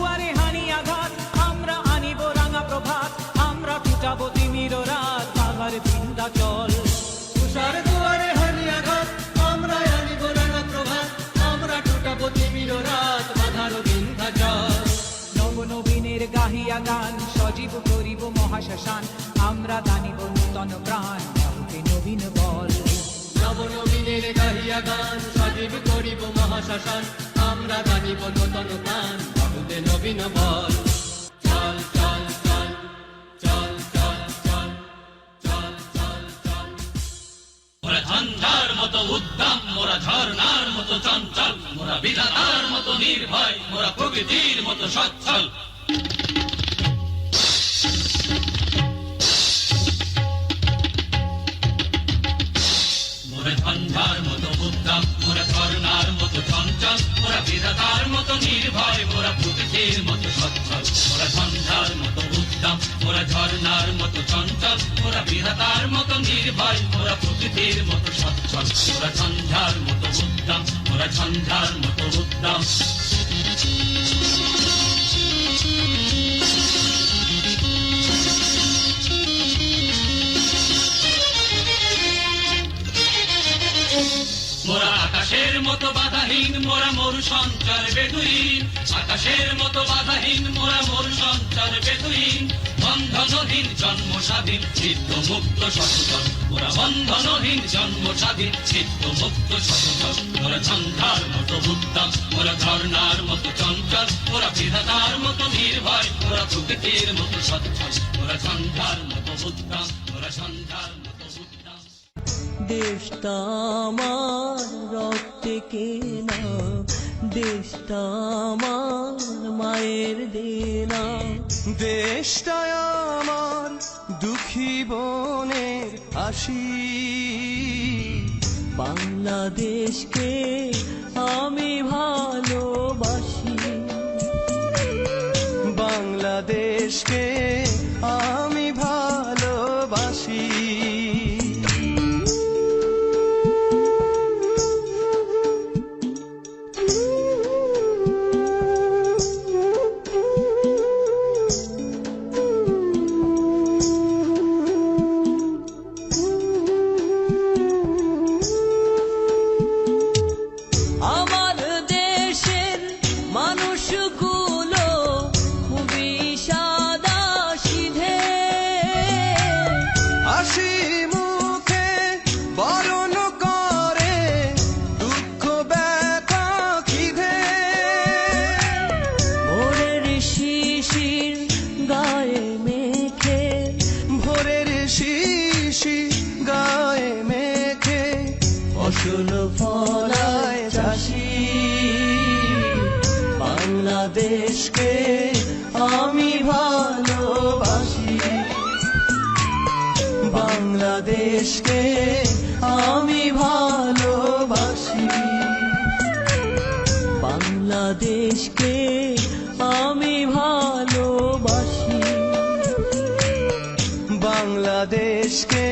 দুয়ারে হানি আঘাত, আমরা আনিব রাঙা প্রভাত, আমরা টুটাবো তিমির রাত, বাঘার চিন্তা চল তুষার দুয়ারে হানি আঘাত, আমরা আনিব রাঙা প্রভাত, আমরা টুটাবো তিমির রাত, বাঘার বিন্ধা চল নবনবীনের গাহিয়া গান, সজীব করিব মহাশ্মশান, আমরা দানিব নূতন প্রাণ নবীন বল। নবনবীনের গাহিয়া গান, সজীব করিব মহাশ্মশান, আমরা দানিব নূতন প্রাণ। বাহুতে নবীন বল চল চল মোরা ঝঞ্ঝার মতো মতো চঞ্চল, মোরা বিধাতার মতো নির্ভয়, মোরা প্রকৃতির মতো সচ্ছল। বিধাতার মতো নির্ভয় মোরা প্রকৃতির মতো সচ্ছল মোরা সন্ধ্যার মতো উদ্দাম মোরা ঝর্ণার মতো চঞ্চল মোরা বিধাতার মতো নির্ভয় মোরা প্রকৃতির মতো সচ্ছল মোরা সন্ধ্যার মতো উদ্দাম মোরা সন্ধ্যার মতো উদ্দাম মোরা আকাশের মতো বাধাহীন, মোরা মরু সঞ্চার বেদুইন। আকাশের মতো বাধাহীন, মোরা মরু সঞ্চার বেদুইন। বন্ধনহীন জন্ম স্বাধীন চিত্ত মুক্ত সচেতন। মোরা বন্ধনহীন জন্ম স্বাধীন চিত্ত মুক্ত সচেতন। মোরা ঝঞ্ঝার মতো উত্তম মোরা ঝর্ণার মতো চঞ্চল। মোরা বিধাতার মতো নির্ভয়, মোরা প্রকৃতির মতো সচ্ছল। মোরা ঝঞ্ঝার মতো উত্তম মোরা ঝঞ্ঝার দেশটা আমার রক্তে কেনা দেশটা আমার মায়ের দেনা। দেশটা আমার দুঃখী বনের আসি বাংলাদেশকে শিশি গায়ে মেখে। ফসল ফলায় বাংলাদেশকে আমি ভালোবাসি। বাংলাদেশকে আমি ভালোবাসি। বাংলাদেশকে আমি ভালোবাসি। বাংলাদেশকে